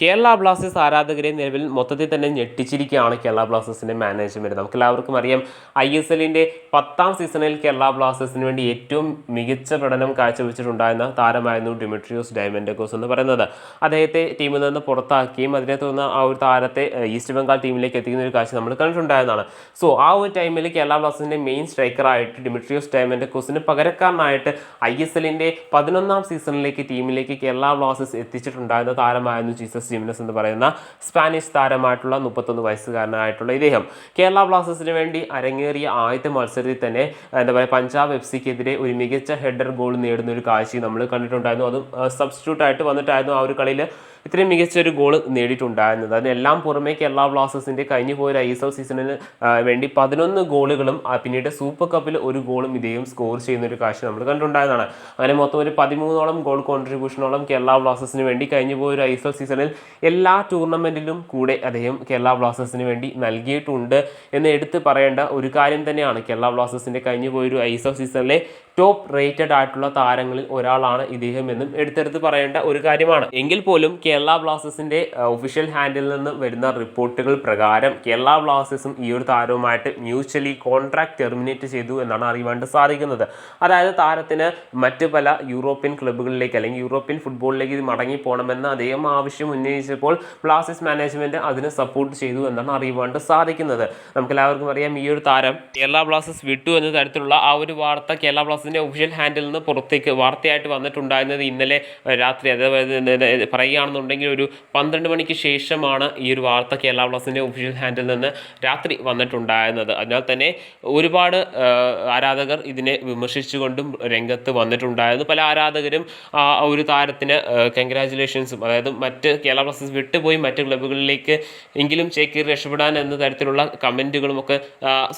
Kerala Blasters ആരാധകരെ നിലവിൽ മൊത്തത്തിൽ തന്നെ ഞെട്ടിച്ചിരിക്കുകയാണ് കേരള ബ്ലാസ്റ്റേഴ്സിന്റെ മാനേജ്മെന്റ് നമുക്ക് എല്ലാവർക്കും അറിയാം ഐ എസ് എല്ലിന്റെ പത്താം സീസണിൽ കേരള ബ്ലാസ്റ്റേഴ്സിന് വേണ്ടി ഏറ്റവും മികച്ച പ്രകടനം കാഴ്ചവെച്ചിട്ടുണ്ടായിരുന്ന താരമായിരുന്നു ഡിമിട്രിയോസ് ഡയമൻഡക്കോസ് എന്ന് പറയുന്നത്. അദ്ദേഹത്തെ ടീമിൽ നിന്ന് പുറത്താക്കുകയും അതിനെ തുടർന്ന് ആ ഒരു താരത്തെ ഈസ്റ്റ് ബംഗാൾ ടീമിലേക്ക് എത്തിക്കുന്ന ഒരു കാഴ്ച നമ്മൾ കണ്ടിട്ടുണ്ടായിരുന്നതാണ്. സോ ആ ഒരു ടൈമിൽ കേരള ബ്ലാസ്റ്റേഴ്സിന്റെ മെയിൻ സ്ട്രൈക്കറായിട്ട് ഡിമിട്രിയോസ് ഡയമൻഡക്കോസിന് പകരക്കാരനായിട്ട് ഐ എസ് എല്ലിന്റെ പതിനൊന്നാം സീസണിലേക്ക് ടീമിലേക്ക് കേരള ബ്ലാസ്റ്റേഴ്സ് എത്തിച്ചിട്ടുണ്ടായിരുന്ന താരമായിരുന്നു ജീസസ് ജിമിനസ് എന്ന് പറയുന്ന സ്പാനിഷ് താരമായിട്ടുള്ള മുപ്പത്തൊന്ന് വയസ്സുകാരനായിട്ടുള്ള ഇദ്ദേഹം. കേരള ബ്ലാസ്റ്റേഴ്സിന് വേണ്ടി അരങ്ങേറിയ ആദ്യത്തെ മത്സരത്തിൽ തന്നെ എന്താ പറയുക പഞ്ചാബ് എഫ് സിക്കെതിരെ ഒരു മികച്ച ഹെഡർ ഗോൾ നേടുന്ന ഒരു കാഴ്ച നമ്മൾ കണ്ടിട്ടുണ്ടായിരുന്നു. അതും സബ്സ്റ്റിറ്റ്യൂട്ട് ആയിട്ട് വന്നിട്ടായിരുന്നു ആ ഒരു കളിയിൽ ഇത്രയും മികച്ച ഒരു ഗോൾ നേടിയിട്ടുണ്ടായിരുന്നത്. അതിനെല്ലാം പുറമേ കേരള ബ്ലാസ്റ്റേഴ്സിന്റെ കഴിഞ്ഞു പോയ ഐ എസ് എൽ സീസണിന് വേണ്ടി പതിനൊന്ന് ഗോളുകളും പിന്നീട് സൂപ്പർ കപ്പിൽ ഒരു ഗോളും ഇദ്ദേഹം സ്കോർ ചെയ്യുന്ന ഒരു കാഴ്ച നമ്മൾ കണ്ടിട്ടുണ്ടായതാണ് അങ്ങനെ മൊത്തം ഒരു പതിമൂന്നോളം ഗോൾ കോൺട്രിബ്യൂഷനോളം കേരള ബ്ലാസ്റ്റേഴ്സിന് വേണ്ടി കഴിഞ്ഞു പോയ ഒരു ഐ എസ് എൽ സീസണിൽ എല്ലാ ടൂർണമെന്റിലും കൂടെ അദ്ദേഹം കേരള ബ്ലാസ്റ്റേഴ്സിന് വേണ്ടി നൽകിയിട്ടുണ്ട്. എന്ന് എടുത്ത് പറയേണ്ട ഒരു കാര്യം തന്നെയാണ് കേരള ബ്ലാസ്റ്റേഴ്സിന്റെ കഴിഞ്ഞു പോയൊരു ഐസ് ഓഫ് സീസണിലെ ടോപ്പ് റേറ്റഡ് ആയിട്ടുള്ള താരങ്ങളിൽ ഒരാളാണ് ഇദ്ദേഹം എന്നും എടുത്തെടുത്ത് പറയേണ്ട ഒരു കാര്യമാണ്. എങ്കിൽ പോലും കേരള ബ്ലാസ്റ്റേഴ്സിന്റെ ഒഫീഷ്യൽ ഹാൻഡിൽ നിന്ന് വരുന്ന റിപ്പോർട്ടുകൾ പ്രകാരം കേരള ബ്ലാസ്റ്റേഴ്സും ഈ ഒരു താരവുമായിട്ട് മ്യൂച്വലി കോൺട്രാക്ട് ടെർമിനേറ്റ് ചെയ്തു എന്നാണ് അറിയുവാണ്ട് സാധിക്കുന്നത്. അതായത് താരത്തിന് മറ്റ് പല യൂറോപ്യൻ ക്ലബ്ബുകളിലേക്ക് അല്ലെങ്കിൽ യൂറോപ്യൻ ഫുട്ബോളിലേക്ക് ഇത് മടങ്ങി പോകണമെന്ന് അദ്ദേഹം ആവശ്യം ഉന്നയിച്ചപ്പോൾ ബ്ലാസ്റ്റേഴ്സ് മാനേജ്മെന്റ് അതിന് സപ്പോർട്ട് ചെയ്തു എന്നാണ് അറിയുവാണ്ട് സാധിക്കുന്നത്. നമുക്ക് എല്ലാവർക്കും അറിയാം ഈ ഒരു താരം കേരള ബ്ലാസ്റ്റേഴ്സ് വിട്ടു എന്ന തരത്തിലുള്ള ആ ഒരു വാർത്ത കേരള ബ്ലാസ്റ്റേഴ്സിന്റെ ഒഫീഷ്യൽ ഹാൻഡിൽ നിന്ന് പുറത്തേക്ക് വാർത്തയായിട്ട് വന്നിട്ടുണ്ടായിരുന്നത് ഇന്നലെ രാത്രി. അതായത് പറയുകയാണെന്നുണ്ടെങ്കിൽ ഒരു പന്ത്രണ്ട് മണിക്ക് ശേഷമാണ് ഈ ഒരു വാർത്ത കേരള ബ്ലാസ്റ്റേഴ്സിന്റെ ഒഫീഷ്യൽ ഹാൻഡിൽ നിന്ന് രാത്രി വന്നിട്ടുണ്ടായിരുന്നത്. അതിനാൽ തന്നെ ഒരുപാട് ആരാധകർ ഇതിനെ വിമർശിച്ചുകൊണ്ടും രംഗത്ത് വന്നിട്ടുണ്ടായിരുന്നു. പല ആരാധകരും ആ ഒരു താരത്തിന് കൺഗ്രാചുലേഷൻസും അതായത് മറ്റ് കേരള ബ്ലാസ്റ്റേഴ്സ് വിട്ടുപോയി മറ്റ് ക്ലബ്ബുകളിലേക്ക് എങ്കിലും ചേക്കേറി രക്ഷപ്പെടാൻ എന്ന തരത്തിലുള്ള കമന്റുകളും ഒക്കെ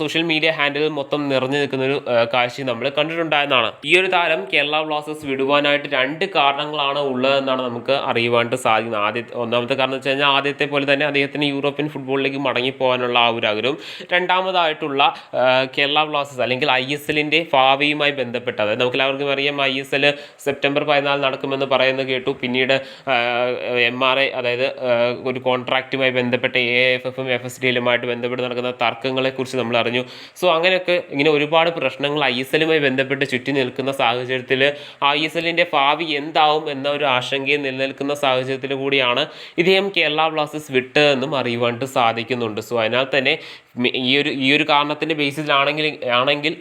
സോഷ്യൽ മീഡിയ ഹാൻഡിൽ മൊത്തം നിറഞ്ഞു നിൽക്കുന്ന ഒരു കാഴ്ച നമ്മൾ കണ്ടിട്ടുണ്ടായെന്നാണ്. ഈ ഒരു താരം കേരള ബ്ലാസ്റ്റേഴ്സ് വിടുവാനായിട്ട് രണ്ട് കാരണങ്ങളാണ് ഉള്ളതെന്നാണ് നമുക്ക് അറിയുവാനായിട്ട് സാധിക്കുന്നത്. ആദ്യത്തെ ഒന്നാമത്തെ കാരണം വെച്ച് കഴിഞ്ഞാൽ ആദ്യത്തെ പോലെ തന്നെ അദ്ദേഹത്തിന് യൂറോപ്യൻ ഫുട്ബോളിലേക്ക് മടങ്ങിപ്പോകാനുള്ള ആ ഒരു ആഗ്രഹം. രണ്ടാമതായിട്ടുള്ള കേരള ബ്ലാസ്റ്റേഴ്സ് അല്ലെങ്കിൽ ഐ എസ് എല്ലിന്റെ ഭാവിയുമായി ബന്ധപ്പെട്ട് അതായത് നമുക്ക് എല്ലാവർക്കും അറിയാം ഐ എസ് എൽ സെപ്റ്റംബർ പതിനാല് നടക്കുമെന്ന് പറയുന്നത് കേട്ടു. പിന്നീട് എം ആർ ഐ അതായത് ഒരു കോൺട്രാക്റ്റുമായി ബന്ധപ്പെട്ട എ എഫ് എഫും എഫ് എസ് ഡി എല്ലുമായിട്ട് ബന്ധപ്പെട്ട് നടക്കുന്ന തർക്കങ്ങളെക്കുറിച്ച് നമ്മൾ അറിഞ്ഞു. സോ അങ്ങനെയൊക്കെ ഇങ്ങനെ ഒരുപാട് പ്രശ്നങ്ങൾ ഐ എസ് എല്ലുമായി ബന്ധപ്പെട്ട് ചുറ്റി നിൽക്കുന്ന സാഹചര്യത്തിൽ ഐ എസ് എല്ലിന്റെ ഭാവി എന്താവും എന്ന ഒരു ആശങ്കയും നിലനിൽക്കുന്ന സാഹചര്യത്തിൽ കൂടിയാണ് ഇദ്ദേഹം കേരള ബ്ലാസ്റ്റേഴ്സ് വിട്ടതെന്നും അറിയുവാനായിട്ട് സാധിക്കുന്നുണ്ട്. സോ അതിനാൽ തന്നെ ഈ ഒരു ഈ ഒരു കാരണത്തിന്റെ ബേസിസിലാണെങ്കിൽ ആണെങ്കിൽ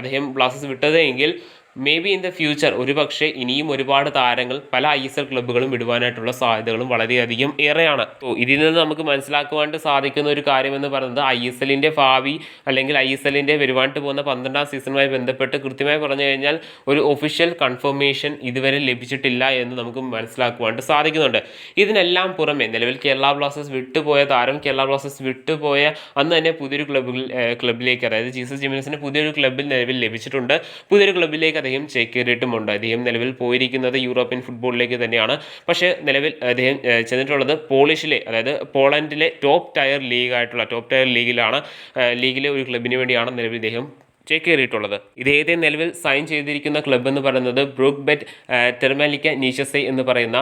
അദ്ദേഹം ബ്ലാസ്റ്റേഴ്സ് വിട്ടത് എങ്കിൽ may be in the future ഒരുപക്ഷെ ഇനിയും ഒരുപാട് താരങ്ങൾ പല ഐ എസ് എൽ ക്ലബ്ബുകളും വിടുവാനായിട്ടുള്ള സാധ്യതകളും വളരെയധികം ഏറെയാണ്. ഇതിൽ നിന്ന് നമുക്ക് മനസ്സിലാക്കുവാനായിട്ട് സാധിക്കുന്ന ഒരു കാര്യമെന്ന് പറയുന്നത് ഐ എസ് എല്ലിന്റെ ഭാവി അല്ലെങ്കിൽ ഐ എസ് എല്ലിന്റെ വരുവാനായിട്ട് പോകുന്ന പന്ത്രണ്ടാം സീസണുമായി ബന്ധപ്പെട്ട് കൃത്യമായി പറഞ്ഞു കഴിഞ്ഞാൽ ഒരു ഒഫീഷ്യൽ കൺഫർമേഷൻ ഇതുവരെ ലഭിച്ചിട്ടില്ല എന്ന് നമുക്ക് മനസ്സിലാക്കുവാനായിട്ട് സാധിക്കുന്നുണ്ട്. ഇതിനെല്ലാം പുറമെ നിലവിൽ കേരള ബ്ലാസ്റ്റേഴ്സ് വിട്ടുപോയ താരം കേരള ബ്ലാസ്റ്റേഴ്സ് വിട്ടുപോയ അന്ന് തന്നെ പുതിയൊരു ക്ലബ്ബിൽ ക്ലബ്ബിലേക്ക് അതായത് ജീസസ് ജിമിനസിന് പുതിയൊരു ക്ലബ്ബിൽ നിലവിൽ ലഭിച്ചിട്ടുണ്ട്. പുതിയൊരു ക്ലബ്ബിലേക്ക് അദ്ദേഹം ചേക്കേറിയിട്ടുമുണ്ട്. അദ്ദേഹം നിലവിൽ പോയിരിക്കുന്നത് യൂറോപ്യൻ ഫുട്ബോളിലേക്ക് തന്നെയാണ്. പക്ഷേ നിലവിൽ അദ്ദേഹം ചെന്നിട്ടുള്ളത് പോളിഷിലെ അതായത് പോളണ്ടിലെ ടോപ്പ് ടയർ ലീഗായിട്ടുള്ള ടോപ്പ് ടയർ ലീഗിലാണ് ലീഗിലെ ഒരു ക്ലബിന് വേണ്ടിയാണ് നിലവിൽ ഇദ്ദേഹം ചേക്കേറിയിട്ടുള്ളത് ഇദ്ദേഹത്തെ നിലവിൽ സൈൻ ചെയ്തിരിക്കുന്ന ക്ലബ്ബ് എന്ന് പറയുന്നത് ബ്രൂക്ക് ബെറ്റ് ടെർമാലിക്ക നീഷസെ എന്ന് പറയുന്ന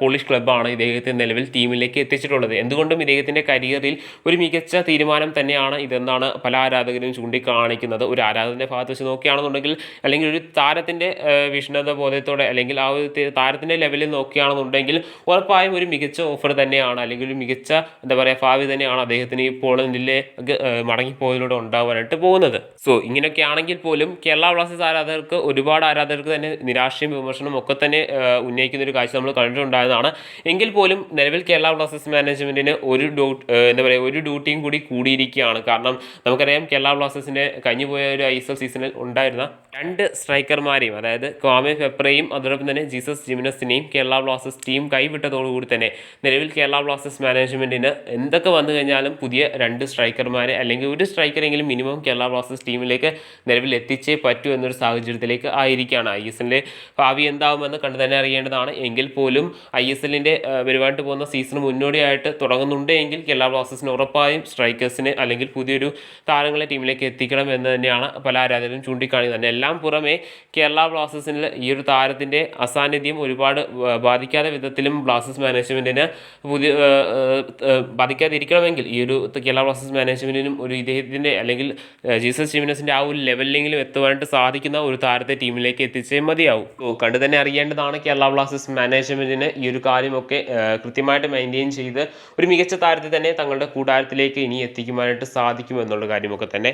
പോളിഷ് ക്ലബ്ബാണ് ഇദ്ദേഹത്തെ നിലവിൽ ടീമിലേക്ക് എത്തിച്ചിട്ടുള്ളത്. എന്തുകൊണ്ടും ഇദ്ദേഹത്തിന്റെ കരിയറിൽ ഒരു മികച്ച തീരുമാനം തന്നെയാണ് ഇതെന്നാണ് പല ആരാധകരും ചൂണ്ടിക്കാണിക്കുന്നത്. ഒരു ആരാധകന്റെ ഭാഗത്ത് വെച്ച് നോക്കുകയാണെന്നുണ്ടെങ്കിൽ അല്ലെങ്കിൽ ഒരു താരത്തിന്റെ വിഷ്ണത ബോധത്തോടെ അല്ലെങ്കിൽ ആ ഒരു താരത്തിന്റെ ലെവലിൽ നോക്കുകയാണെന്നുണ്ടെങ്കിൽ ഉറപ്പായും ഒരു മികച്ച ഓഫർ തന്നെയാണ് അല്ലെങ്കിൽ ഒരു മികച്ച എന്താ പറയുക ഭാവി തന്നെയാണ് അദ്ദേഹത്തിന് ഈ പോളണ്ടിലേക്ക് മടങ്ങിപ്പോയതിലൂടെ ഉണ്ടാവാനായിട്ട് പോകുന്നത്. സോ ഇങ്ങനെയൊക്കെ ആണെങ്കിൽ പോലും കേരള ബ്ലാസ്റ്റേഴ്സ് ആരാധകർക്ക് ഒരുപാട് ആരാധകർക്ക് തന്നെ നിരാശയും വിമർശനവും ഒക്കെ തന്നെ ഉന്നയിക്കുന്ന ഒരു കാഴ്ച നമ്മൾ കണ്ടിട്ടുണ്ടായതാണ് എങ്കിൽ പോലും നിലവിൽ കേരള ബ്ലാസ്റ്റേഴ്സ് മാനേജ്മെന്റിന് ഒരു ഡൗട്ട് എന്താ പറയുക ഒരു ഡ്യൂട്ടിയും കൂടി കൂടിയിരിക്കുകയാണ്. കാരണം നമുക്കറിയാം കേരള ബ്ലാസ്റ്റേഴ്സിന്റെ കഴിഞ്ഞു പോയ ഒരു ഐ എസ് എൽ സീസണിൽ ഉണ്ടായിരുന്ന രണ്ട് സ്ട്രൈക്കർമാരെയും അതായത് ക്വാമെ ഫെപ്രയും അതോടൊപ്പം തന്നെ ജീസസ് ജിമിനസിനെയും കേരള ബ്ലാസ്റ്റേഴ്സ് ടീം കൈവിട്ടതോടുകൂടി തന്നെ നിലവിൽ കേരള ബ്ലാസ്റ്റേഴ്സ് മാനേജ്മെന്റിന് എന്തൊക്കെ വന്നു കഴിഞ്ഞാലും പുതിയ രണ്ട് സ്ട്രൈക്കർമാരെ അല്ലെങ്കിൽ ഒരു സ്ട്രൈക്കറെങ്കിലും മിനിമം കേരള ബ്ലാസ്റ്റേഴ്സ് ടീമിലേക്ക് നിലവിൽ എത്തിച്ചേ പറ്റൂ എന്നൊരു സാഹചര്യത്തിലേക്ക് ആയിരിക്കുകയാണ് ഐ എസ് എല്ലിന്റെ ഭാവി എന്താവുമെന്ന് കണ്ടു തന്നെ അറിയേണ്ടതാണ്. എങ്കിൽ പോലും ഐ എസ് എല്ലിന്റെ വരുവാനായിട്ട് പോകുന്ന സീസണ് മുന്നോടിയായിട്ട് തുടങ്ങുന്നുണ്ട് എങ്കിൽ കേരള ബ്ലാസ്റ്റേഴ്സിന് ഉറപ്പായും സ്ട്രൈക്കേഴ്സിന് അല്ലെങ്കിൽ പുതിയൊരു താരങ്ങളെ ടീമിലേക്ക് എത്തിക്കണം എന്ന് തന്നെയാണ് പല ആരാധകരും ചൂണ്ടിക്കാണിക്കുന്നത്. എല്ലാം പുറമെ കേരള ബ്ലാസ്റ്റേഴ്സിൽ ഈ ഒരു താരത്തിന്റെ അസാന്നിധ്യം ഒരുപാട് ബാധിക്കാതെ വിധത്തിലും ബ്ലാസ്റ്റേഴ്സ് മാനേജ്മെന്റിന് പുതിയ ബാധിക്കാതിരിക്കണമെങ്കിൽ ഈ ഒരു കേരള ബ്ലാസ്റ്റേഴ്സ് മാനേജ്മെന്റിനും ഒരു ഇദ്ദേഹത്തിന്റെ അല്ലെങ്കിൽ ജീസസ് ജിമിനസിന്റെ ആ ഒരു ലെവലിലെങ്കിലും എത്തുവാനായിട്ട് സാധിക്കുന്ന ഒരു താരത്തെ ടീമിലേക്ക് എത്തിച്ചേ മതിയാവും. ഓ, കണ്ടു തന്നെ അറിയേണ്ടതാണ് കേരള ബ്ലാസ്റ്റേഴ്സ് മാനേജ്മെന്റിന് ഈ ഒരു കാര്യമൊക്കെ കൃത്യമായിട്ട് മെയിന്റെയിൻ ചെയ്ത് ഒരു മികച്ച താരത്തെ തന്നെ തങ്ങളുടെ കൂടാരത്തിലേക്ക് ഇനി എത്തിക്കുവാനായിട്ട് സാധിക്കും എന്നുള്ള കാര്യമൊക്കെ തന്നെ.